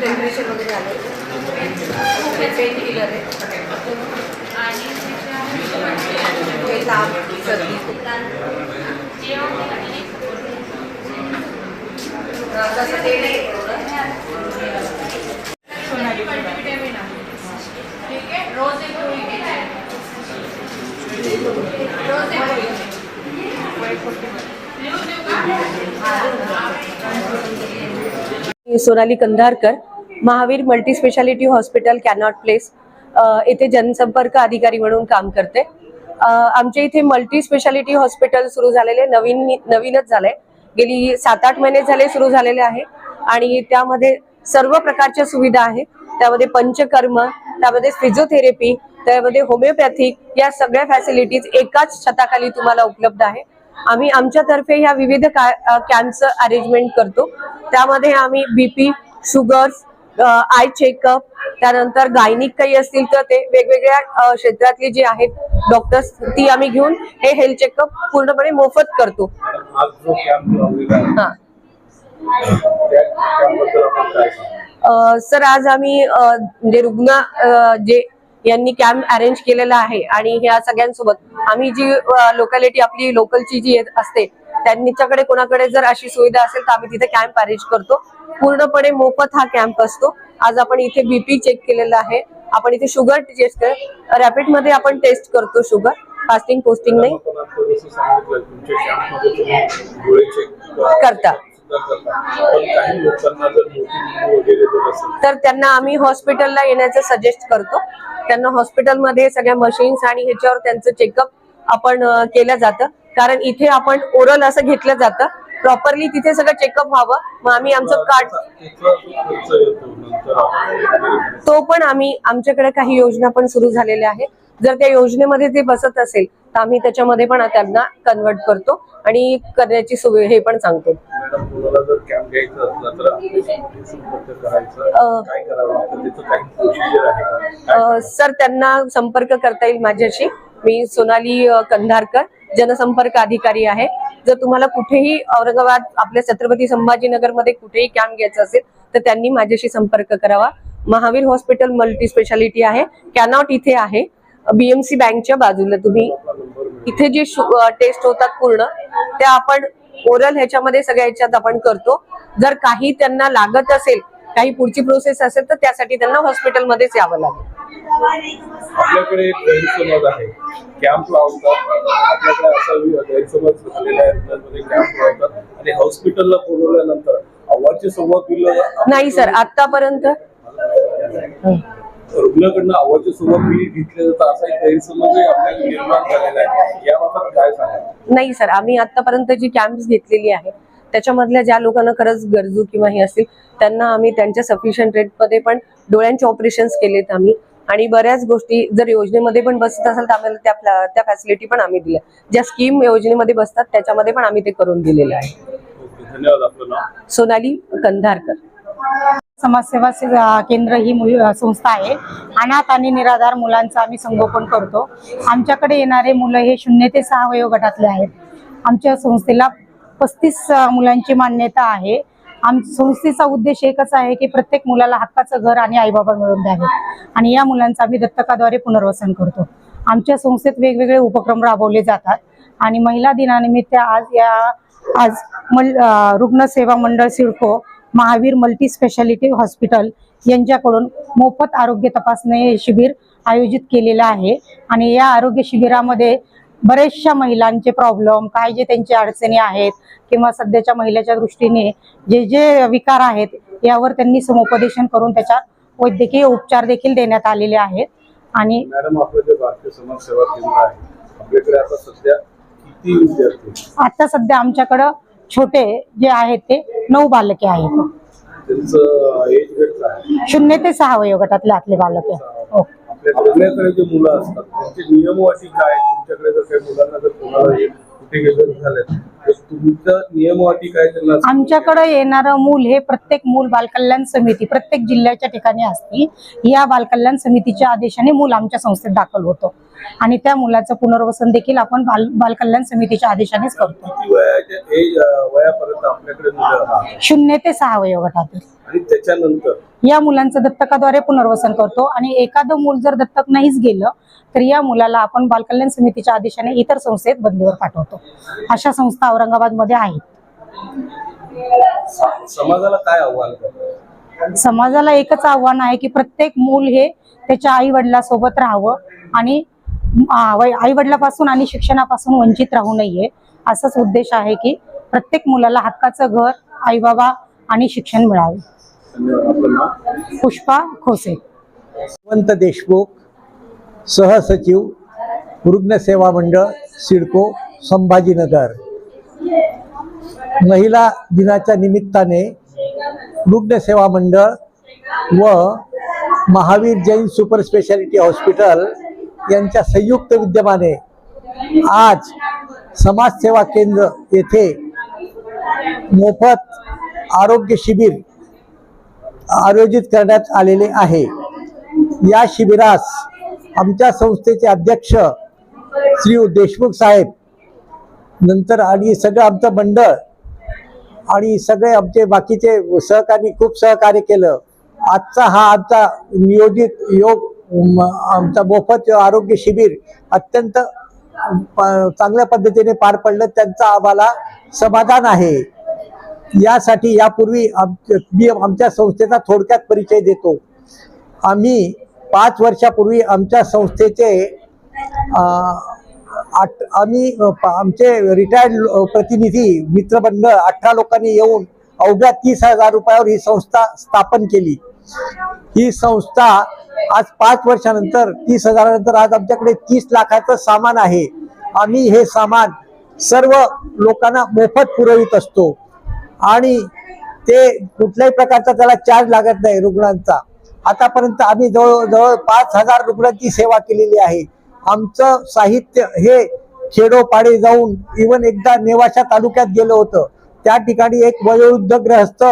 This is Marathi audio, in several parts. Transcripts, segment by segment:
टेम्परेचर वगैरे आलं पेन किलर आहे. काही ताप सर्दी तसं ते नाही मी Sonali Kandharkar Mahavir multi speciality hospital Connaught Place येथे जनसंपर्क अधिकारी म्हणून काम करते. आमच्या इथे मल्टी स्पेशालिटी हॉस्पिटल सुरू झालेले नवीन नवीनच झालंय. गेली सात आठ महिने झाले सुरू झालेले आहे. आणि त्यामध्ये सर्व प्रकारच्या सुविधा आहेत. त्यामध्ये पंचकर्म त्यामध्ये फिजिओथेरपी त्यामध्ये होमिओपॅथिक या सगळ्या फॅसिलिटीज एकाच छताखाली तुम्हाला उपलब्ध आहे. आम्ही आमच्यातर्फे ह्या विविध कॅम्पचं अरेंजमेंट करतो. त्यामध्ये आम्ही बीपी शुगर्स आय चेकअप त्यानंतर गायनिक काही असतील तर ते वेगवेगळ्या क्षेत्रातली जी आहेत डॉक्टर्स ती आम्ही घेऊन हे हेल्थ चेकअप पूर्णपणे मोफत करतो. जो हा सर आज आम्ही म्हणजे रुग्ण अ, जे यांनी कॅम्प अरेंज केलेला आहे. आणि ह्या सगळ्यांसोबत आम्ही जी लोकॅलिटी आपली लोकलची जी असते त्यांच्याकडे कोणाकडे जर अशी सुविधा असेल तर आम्ही तिथे कॅम्प अरेंज करतो. पूर्णपणे मोफत हा कॅम्प असतो. आज आपण इथे बीपी चेक केलेला आहे. आपण इथे शुगर टेस्ट रॅपिडमध्ये आपण टेस्ट करतो शुगर फास्टिंग पोस्टिंग नाही. करता. तर त्यांना आम्ही हॉस्पिटलला येण्याचं सजेस्ट करतो. त्यांना हॉस्पिटलमध्ये सगळ्या मशीन्स आणि ह्याच्यावर त्यांचं चेकअप आपण केलं जातं. कारण इथे आपण ओरल असं घेतलं जातं. प्रॉपरली तिथे सगळं चेकअप व्हावं. मग आम्ही आमचं कार्ड तो पण आम्ही आमच्याकडे काही योजना पण सुरू झालेल्या आहेत. जर त्या योजनेमध्ये ते बसत असेल तर आम्ही त्याच्यामध्ये पण त्यांना कन्वर्ट करतो. आणि करण्याची सुवि हे पण सांगतो. सर त्यांना संपर्क करता येईल माझ्याशी. मी सोनाली कंधारकर जनसंपर्क अधिकारी आहे. जर तुम्हाला कुठेही औरंगाबाद आपल्या छत्रपती संभाजीनगरमध्ये कुठेही कॅम्प घ्यायचा असेल तर त्यांनी माझ्याशी संपर्क करावा. महावीर हॉस्पिटल मल्टी स्पेशालिटी आहे. कॅनॉट इथे आहे. बीएमसी बँकच्या बाजूला तुम्ही इथे जे टेस्ट होतात पूर्ण त्या आपण ओरल ह्याच्यामध्ये सगळ्या ह्याच्यात आपण करतो. जर काही त्यांना लागत असेल काही पुढची प्रोसेस असेल तर त्यासाठी त्यांना हॉस्पिटलमध्येच यावं लागेल. आपल्याकडे एक गैरसमज आहे. कॅम्प लावतात. आपल्याकडे असा गैरसमज झालेला आहे. मध्ये कॅम्प लावतात. आणि हॉस्पिटलला बोलवल्यानंतर संवाद दिलं नाही सर आतापर्यंत रुग्णाकडनं आवाजचे संवाद बिल घेतले जातात असा एक गैरसमज आपल्याला निर्माण झालेला आहे. याबाबत काय सांगा नाही सर आम्ही आतापर्यंत जी कॅम्प्स घेतलेली आहे त्याच्यामधल्या ज्या लोकांना खरंच गरजू किंवा हे असतील त्यांना आम्ही त्यांच्या सफिशियंट रेटमध्ये पण डोळ्यांचे ऑपरेशन्स केलेत आम्ही. आणि बऱ्याच गोष्टी जर योजनेमध्ये पण बसत असेल तर आम्हाला त्या त्या फॅसिलिटी पण आम्ही दिल्या. ज्या स्कीम योजनेमध्ये बसतात त्याच्यामध्ये पण आम्ही ते करून दिलेलं आहे. सोनाली कंधारकर. समाजसेवा केंद्र ही मुल संस्था आहे. अनाथ आणि निराधार मुलांचं आम्ही संगोपन करतो. आमच्याकडे येणारे मुलं हे शून्य ते सहा वयोगटातले आहेत. आमच्या संस्थेला पस्तीस मुलांची मान्यता आहे. आम संस्थेचा उद्देश एकच आहे की प्रत्येक मुलाला हक्काचं घर आणि आईबाबा मिळवून द्यावे. आणि या मुलांचं आम्ही दत्तकाद्वारे पुनर्वसन करतो. आमच्या संस्थेत वेगवेगळे उपक्रम राबवले जातात. आणि महिला दिनानिमित्त आज या आज मल रुग्णसेवा मंडळ CIDCO Mahavir multi speciality hospital यांच्याकडून मोफत आरोग्य तपासणी शिबिर आयोजित केलेलं आहे. आणि या आरोग्य शिबिरामध्ये बऱ्याचशा महिलांचे प्रॉब्लेम काय जे त्यांच्या अडचणी आहेत किंवा सध्याच्या महिलेच्या दृष्टीने जे जे विकार आहेत यावर त्यांनी समुपदेशन करून त्याच्या वैद्यकीय उपचार देखील देण्यात आलेले आहेत. आणि आता सध्या आमच्याकडं छोटे जे आहेत ते नऊ बालके आहेत? शून्य ते सहा वयोगटातले आतले बालक. हो. आपल्या- आपल्याकडे जे मुलं असतात त्यांचे नियम अटी काय तुमच्याकडे जर काही मुलांना जर कोणाला कुठे गेलं झालं तर तुमचं नियम अटी काय त्यांना आमच्याकडे येणारं मूल हे प्रत्येक मूल बालकल्याण समिती प्रत्येक जिल्ह्याच्या ठिकाणी असते या बालकल्याण समितीच्या आदेशाने मूल आमच्या संस्थेत दाखल होतो. आणि त्या मुलाचं पुनर्वसन देखील आपण बाल बालकल्याण समितीच्या आदेशानेच करतो. राहतात. शून्य ते सहा वयोगटातील. त्याच्यानंतर? या मुलांचं दत्तकाद्वारे पुनर्वसन करतो आणि एखादं मूल जर दत्तक नाहीच गेलं तर या मुलाला आपण बालकल्याण समितीच्या आदेशाने इतर संस्थेत बदलीवर पाठवतो. अशा संस्था औरंगाबादमध्ये आहेत. समाजाला काय आव्हान समाजाला एकच आव्हान आहे की प्रत्येक मूल हे त्याच्या आई वडिलासोबत राहावं आणि आई वडिलापासून आणि शिक्षणापासून वंचित राहू नये. असाच उद्देश आहे की प्रत्येक मुलाला हक्काचं घर आई बाबा आणि शिक्षण मिळावे. पुष्पा खोसे. यशवंत देशमुख सहसचिव रुग्णसेवा मंडळ सिडको संभाजीनगर. महिला दिनाच्या निमित्ताने रुग्णसेवा मंडळ व Mahavir Jain super speciality hospital यांच्या संयुक्त विद्यमाने आज समाजसेवा केंद्र येथे मोफत आरोग्य शिबिर आयोजित करण्यात आलेले आहे. या शिबिरास आमच्या संस्थेचे अध्यक्ष श्री देशमुख साहेब नंतर आणि सगळं आमचं मंडळ आणि सगळे आमचे बाकीचे सहकारी खूप सहकार्य केलं. आजचा हा आमचा नियोजित योग आमचा मोफत आरोग्य शिबिर अत्यंत प- चांगल्या पद्धतीने पार पडलं. त्यांचा आम्हाला समाधान आहे. यासाठी यापूर्वी आम मी आमच्या संस्थेचा थोडक्यात परिचय देतो. आम्ही पाच वर्षापूर्वी आमच्या संस्थेचे आठ आम्ही प- आमचे रिटायर्ड प्रतिनिधी मित्रमंडळ अठरा लोकांनी येऊन अवघ्या तीस हजार रुपयावर ही संस्था स्थापन केली. ही संस्था आज पाच वर्षानंतर तीस हजारानंतर आज आमच्याकडे तीस लाखाचं सामान आहे. आम्ही हे सामान सर्व लोकांना मोफत पुरवित असतो. आणि ते कुठल्याही प्रकारचा त्याला चार्ज लागत नाही रुग्णांचा. आतापर्यंत आम्ही जवळजवळ पाच हजार रुग्णांची सेवा केलेली आहे. आमचं साहित्य हे खेडोपाडे जाऊन इवन एकदा नेवाशा तालुक्यात गेलो होतं. त्या ठिकाणी एक वयोवृद्ध ग्रहस्थ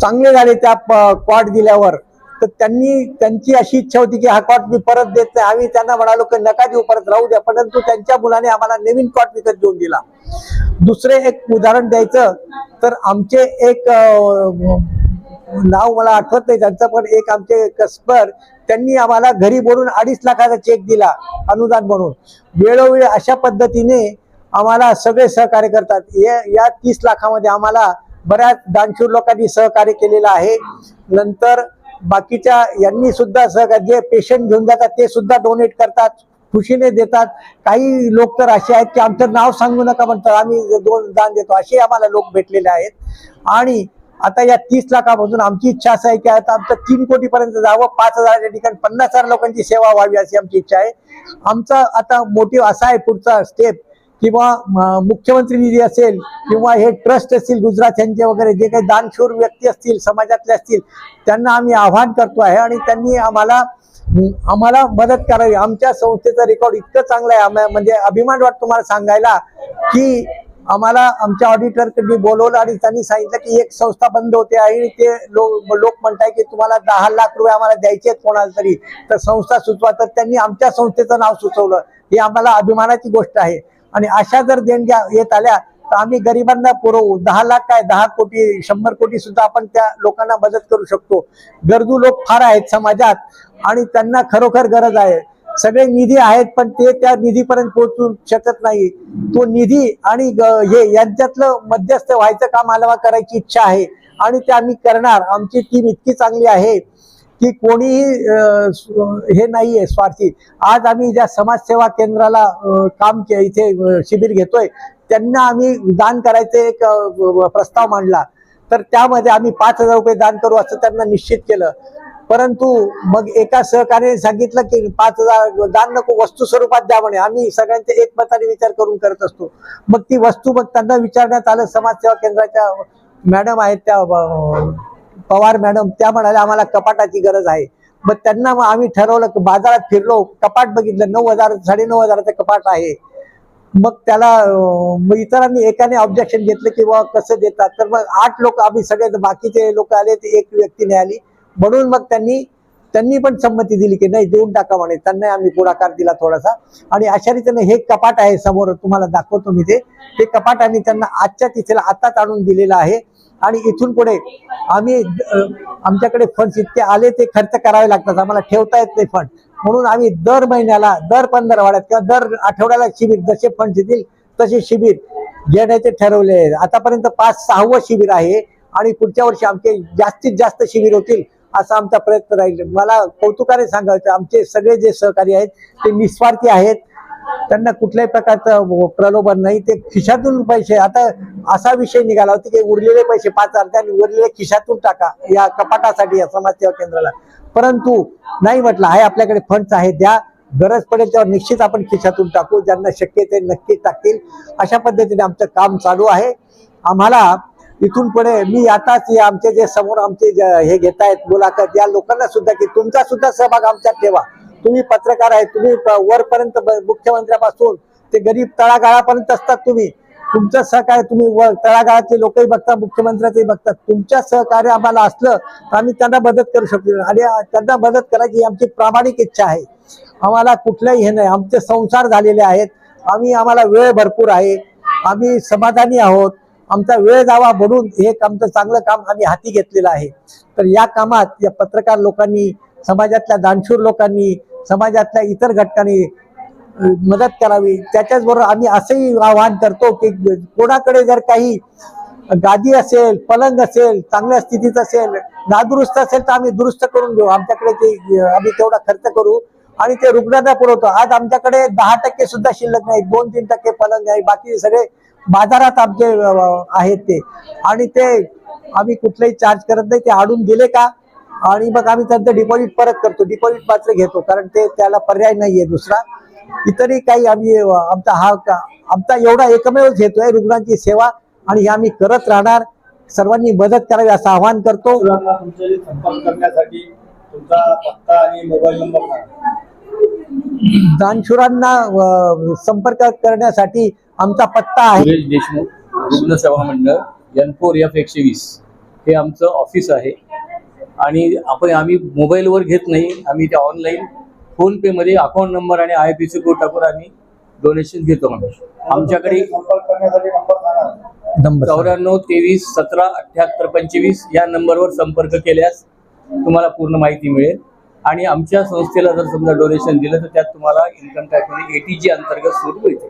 चांगले झाले त्या क्वाट दिल्यावर तर त्यांनी त्यांची अशी इच्छा होती की हा क्वाट मी परत देत नाही. आम्ही त्यांना म्हणालो की नका देऊ परत राहू द्या. परंतु त्यांच्या मुलाने आम्हाला नवीन क्वाट विकत घेऊन दिला. दुसरे एक उदाहरण द्यायचं तर आमचे एक नाव मला आठवत नाही त्यांचं पण एक आमचे कस्पर त्यांनी आम्हाला घरी बोलून अडीच लाखाचा चेक दिला अनुदान म्हणून. वेळोवेळी अशा पद्धतीने आम्हाला सगळे सहकार्य करतात. या या तीस लाखामध्ये आम्हाला बऱ्याच दानशूर लोकांनी सहकार्य केलेलं आहे. नंतर बाकीच्या यांनी सुद्धा सहकार्य जे पेशंट घेऊन जातात ते सुद्धा डोनेट करतात खुशीने देतात. काही लोक तर असे आहेत की आमचं नाव सांगू नका म्हणतात. आम्ही दोन दान देतो असे आम्हाला लोक भेटलेले आहेत. आणि आता या तीस लाखापासून आमची इच्छा असं आहे की आता आमचं तीन कोटीपर्यंत जावं. पाच हजाराच्या ठिकाणी पन्नास हजार लोकांची सेवा व्हावी अशी आमची इच्छा आहे. आमचा आता मोटिव्ह असा आहे पुढचा स्टेप किंवा मुख्यमंत्री निधी असेल किंवा हे ट्रस्ट असतील गुजरात यांचे वगैरे जे काही दानशूर व्यक्ती असतील समाजातले असतील त्यांना आम्ही आव्हान करतो आहे आणि त्यांनी आम्हाला आम्हाला मदत करावी. आमच्या संस्थेचं रेकॉर्ड इतकं चांगलं आहे. आम्हाला म्हणजे अभिमान वाटतो मला सांगायला की आम्हाला आमच्या ऑडिटरकडे बोलवलं आणि त्यांनी सांगितलं की एक संस्था बंद होते आणि ते लोक लोक म्हणताय की तुम्हाला दहा लाख रुपये आम्हाला द्यायचे आहेत कोणाला तरी. तर संस्था सुचवा. तर त्यांनी आमच्या संस्थेचं नाव सुचवलं. ही आम्हाला अभिमानाची गोष्ट आहे. आणि अशा जर देणग्या येत आल्या तर आम्ही गरिबांना पुरवू. दहा लाख काय? दहा कोटी शंभर कोटी सुद्धा आपण त्या लोकांना मदत करू शकतो. गरजू लोक फार आहेत समाजात आणि त्यांना खरोखर गरज आहे. सगळे निधी आहेत पण ते त्या निधीपर्यंत पोहोचू शकत नाही. तो निधी आणि ग- हे यांच्यातलं मध्यस्थ व्हायचं काम आम्हाला करायची इच्छा आहे. आणि ते आम्ही करणार. आमची टीम इतकी चांगली आहे. की कोणीही हे नाही हे नाहीये स्वार्थी. आज आम्ही ज्या समाजसेवा केंद्राला काम के- इथे शिबिर घेतोय त्यांना आम्ही दान करायचे एक प्रस्ताव मांडला. तर त्यामध्ये आम्ही पाच हजार रुपये दान करू असं त्यांना निश्चित केलं. परंतु मग एका सहकार्याने सांगितलं की पाच हजार दान नको वस्तू स्वरूपात द्या म्हणे. आम्ही सगळ्यांचे एकमताने विचार करून करत असतो. मग ती वस्तू मग त्यांना विचारण्यात आलं समाजसेवा केंद्राच्या मॅडम आहेत त्या पवार मॅडम त्या म्हणाल्या आम्हाला कपाटाची गरज आहे. मग त्यांना मग आम्ही ठरवलं की बाजारात फिरलो कपाट बघितलं नऊ हजार साडेनऊ हजाराचं कपाट आहे. मग त्याला मग इतरांनी एकाने ऑब्जेक्शन घेतलं की बा कसं देतात? तर मग आठ लोक आम्ही सगळे बाकीचे लोक आले ते एक व्यक्ती आली. म्हणून मग त्यांनी त्यांनी पण संमती दिली की नाही देऊन टाका म्हणे त्यांना आम्ही पुढाकार दिला थोडासा. आणि अशा रीतीने हे कपाट आहे समोर तुम्हाला दाखवतो मी ते. ते कपाट आम्ही त्यांना आजच्या तिथेला आताच आणून दिलेलं आहे. आणि इथून पुढे आम्ही आमच्याकडे फंड्स इतके आले ते खर्च करावे लागतात. आम्हाला ठेवता येत नाही फंड म्हणून आम्ही दर महिन्याला दर पंधरवाड्यात किंवा दर आठवड्याला शिबिर जसे फंड येतील तसे शिबिर घेण्याचे ठरवले आहे आतापर्यंत पाच सहावं शिबिर आहे आणि पुढच्या वर्षी आमचे जास्तीत जास्त शिबिर होतील असा आमचा प्रयत्न राहील. मला कौतुकाने सांगायचं आमचे सगळे जे सहकारी आहेत ते निस्वार्थी आहेत. त्यांना कुठल्याही प्रकारचं प्रलोभन नाही. ते खिशातून पैसे आता असा विषय निघाला होता की उरलेले पैसे पाच हजार द्या आणि उरलेले खिशातून टाका या कपाटासाठी या समाजसेवा केंद्राला. परंतु नाही म्हटलं आहे आपल्याकडे फंड्स आहे द्या. गरज पडेल तेव्हा निश्चित आपण खिशातून टाकू. ज्यांना शक्य ते नक्कीच टाकतील. अशा पद्धतीने आमचं काम चालू आहे. आम्हाला इथून पुढे मी आताच आमचे जे समोर आमचे हे घेत आहेत मुलाखत या लोकांना सुद्धा की तुमचा सुद्धा सहभाग आमच्यात ठेवा. तुम्ही पत्रकार आहे तुम्ही वरपर्यंत ब- मुख्यमंत्र्यापासून ते गरीब तळागाळापर्यंत असतात तुम्ही. तुमचं सहकार्य तुम्ही वर तळागाळातले लोकही बघता मुख्यमंत्र्याचंही बघतात. तुमच्या सहकार्य आम्हाला असलं तर आम्ही त्यांना मदत करू शकतो. आणि त्यांना मदत करायची आमची प्रामाणिक इच्छा आहे. आम्हाला कुठलंही हे नाही. आमचे संसार झालेले आहेत. आम्ही आम्हाला वेळ भरपूर आहे. आम्ही समाधानी आहोत. आमचा वेळ जावा म्हणून हे आमचं चांगलं काम आम्ही हाती घेतलेलं आहे. तर या कामात या पत्रकार लोकांनी समाजातल्या दानशूर लोकांनी समाजातल्या इतर घटकांनी मदत करावी. त्याच्याचबरोबर आम्ही असंही आवाहन करतो की कोणाकडे जर काही गादी असेल पलंग असेल चांगल्या स्थितीत असेल नादुरुस्त असेल तर आम्ही दुरुस्त करून घेऊ. आमच्याकडे ते आम्ही तेवढा खर्च करू आणि ते रुग्णांना पुरवतो. आज आमच्याकडे दहा टक्के सुद्धा शिल्लक नाही दोन तीन टक्के पलंग आहे. बाकी सगळे बाजारात आमचे आहेत ते. आणि ते आम्ही कुठलेही चार्ज करत नाही. ते आणून दिले का? आणि मग आम्ही त्यांचं डिपॉझिट परत करतो. डिपॉझिट मात्र घेतो कारण ते त्याला पर्याय नाहीये दुसरा. इतरही काही आम्ही आमचा हा का- आमचा एवढा एकमेव आहे रुग्णांची सेवा आणि हे आम्ही करत राहणार. सर्वांनी मदत करावी असं आवाहन करतो. मुलांना तुमच्याशी संपर्क करण्यासाठी तुमचा पत्ता आणि मोबाईल नंबर सांगा. दानशुरांना संपर्क करण्यासाठी आमचा पत्ता आहे. सुरेश देशमुख रुग्ण सेवा मंडळ एन फोर एफ एकशे वीस. हे आमचं ऑफिस आहे. आणि आपण आम्ही मोबाईलवर घेत नाही. आम्ही त्या ऑनलाईन फोन पे मध्ये अकाउंट नंबर आणि आय पी सी कोड टाकून आम्ही डोनेशन घेतो आमच्याकडे चौऱ्याण्णव तेवीस सतरा अठ्याहत्तर पंचवीस या नंबरवर संपर्क केल्यास तुम्हाला पूर्ण माहिती मिळेल. आणि आमच्या संस्थेला जर समजा डोनेशन दिलं तर त्यात तुम्हाला इन्कम टॅक्समध्ये एटीजी अंतर्गत सूट मिळते